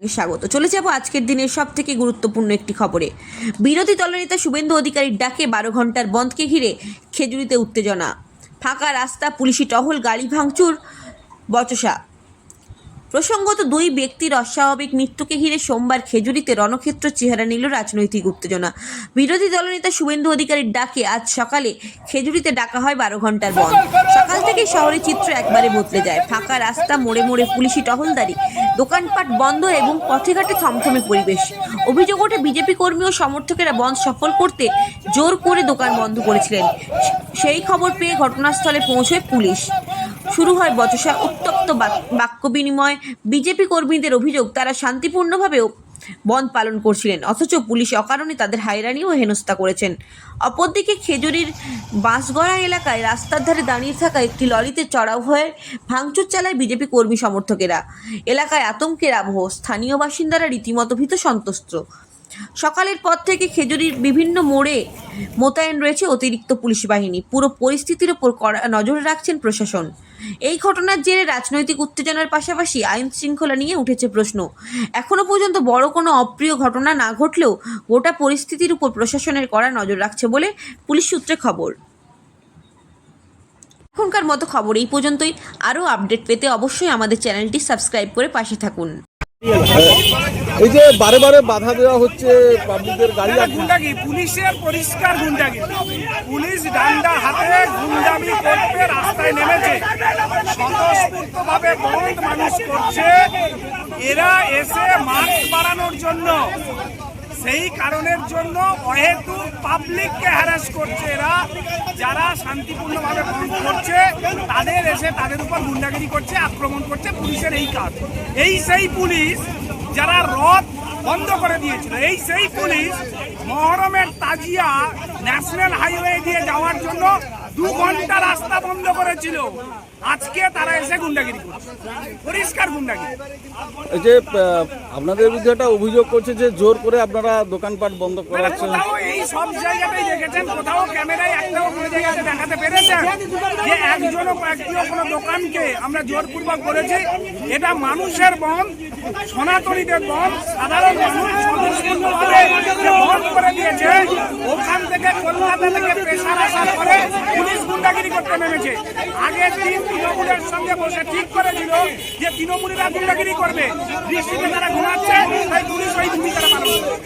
স্বাগত। চলে যাব আজকের দিনের সব থেকে গুরুত্বপূর্ণ একটি খবরে। বিরোধী দলনেতা শুভেন্দু অধিকারীর ডাকে বারো ঘণ্টার বন্ধকে ঘিরে খেজুরিতে উত্তেজনা। ফাঁকা রাস্তা, পুলিশি টহল, গাড়ি ভাঙচুর, বচসা। প্রসঙ্গত দুই ব্যক্তির অস্বাভাবিক মৃত্যুকে ঘিরে সোমবার খেজুরিতে রণক্ষেত্র চেহারা নিল রাজনৈতিক উত্তেজনা। বিরোধী দলনেতা শুভেন্দু অধিকারীর ডাকে আজ সকালে খেজুরিতে ডাকা হয় বারো ঘণ্টার বন্ধ। সকাল থেকে শহরের চিত্র একবারে বদলে যায়। ফাঁকা রাস্তা মোড়ে মোড়ে পুলিশি টহলদারি দোকানপাট বন্ধ এবং পথে ঘাটে থমথমে পরিবেশ। অভিযোগ ওঠে বিজেপি কর্মী ও সমর্থকেরা বন্ধ সফল করতে জোর করে দোকান বন্ধ করেছিলেন। সেই খবর পেয়ে ঘটনাস্থলে পৌঁছয় পুলিশ। শুরু হয় বচসা উত্তপ্ত বাক্য বিনিময় বিজেপি কর্মীদের অভিযোগ, তারা শান্তিপূর্ণভাবেও বন্ধ পালন করছিলেন, অথচ পুলিশ অকারণে তাদের হায়রানি ও হেনস্থা করেছেন। অপরদিকে খেজুরির বাঁশগড়া এলাকায় রাস্তার ধারে দাঁড়িয়ে থাকা একটি লরিতে চড়াও হয়ে ভাঙচুর চালায় বিজেপি কর্মী সমর্থকেরা। এলাকায় আতঙ্কের আবহ, স্থানীয় বাসিন্দারা রীতিমতো ভীত সন্ত্রস্ত। সকালের পর থেকে খেজুরির বিভিন্ন মোড়ে মোতায়েন রয়েছে অতিরিক্ত পুলিশ বাহিনী। পুরো পরিস্থিতির ওপর কড়া নজর রাখছেন প্রশাসন। এই ঘটনার জেরে রাজনৈতিক উত্তেজনার পাশাপাশি আইন শৃঙ্খলা নিয়ে উঠেছে প্রশ্ন। এখনও পর্যন্ত বড় কোনো অপ্রিয় ঘটনা না ঘটলেও গোটা পরিস্থিতির উপর প্রশাসনের কড়া নজর রাখছে বলে পুলিশ সূত্রে খবর। এখনকার মতো খবর এই পর্যন্তই। আরও আপডেট পেতে অবশ্যই আমাদের চ্যানেলটি সাবস্ক্রাইব করে পাশে থাকুন। এই যে বারে বারে বাধা দেওয়া হচ্ছে পাবলিকের গাড়ি গুন্ডাগি পুলিশের পরিষ্কার গুন্ডাগি। পুলিশ ডান্ডা হাতে গুন্ডামি করতে রাস্তায় নেমেছে। স্বতঃস্ফূর্ত ভাবে বহুত মানুষ করছে। এরা এসে মাস্ক বাড়ানোর জন্য সেই কারণের জন্য অহেতু পাবলিককে হ্যারাস করছে এরা। যারা শান্তিপূর্ণভাবে বন্ধ করছে তাদের এসে তাদের উপর গুন্ডাগিরি করছে আক্রমণ করছে পুলিশের এই কাজ। এই সেই পুলিশ বন্ধ করে দিয়েছিল। এই সেই পুলিশ মহরমের তাজিয়া ন্যাশনাল যাওয়ার জন্য দু ঘণ্টা রাস্তা বন্ধ করেছিল। আজকে তারা এসে গুন্ডাগিরি করছে। পরিষ্কার গুন্ডাগিরি। এই যে আপনাদের বিরুদ্ধে একটা অভিযোগ করছে যে জোর করে আপনারা দোকানপাট বন্ধ করাচ্ছেন। এই সব জায়গাতেই দেখেছেন কোথাও ক্যামেরায় একটাও কোনো জায়গাতে দেখাতে পেরেছেন যে একজনও একটিও কোনো দোকানকে আমরা জোরপূর্বক করেছি এটা মানুষের বন সনাতনীদের বন সাধারণ মানুষ স্বতঃস্ফূর্তভাবে যে বন্ধ করে দিয়েছে। ওখান থেকে কলকাতা থেকে প্রেশার আসার পরে পুলিশ গুন্ডাগিরি করতে নেমেছে। আগের দিন তৃণমূলের সঙ্গে বসে ঠিক করেছিল যে তৃণমূলীরা গুন্ডাগিরি করবে। দৃষ্টিতে তারা ঘুমাচ্ছে, তাই পুলিশ ওই ভূমিকাটা পালন করবে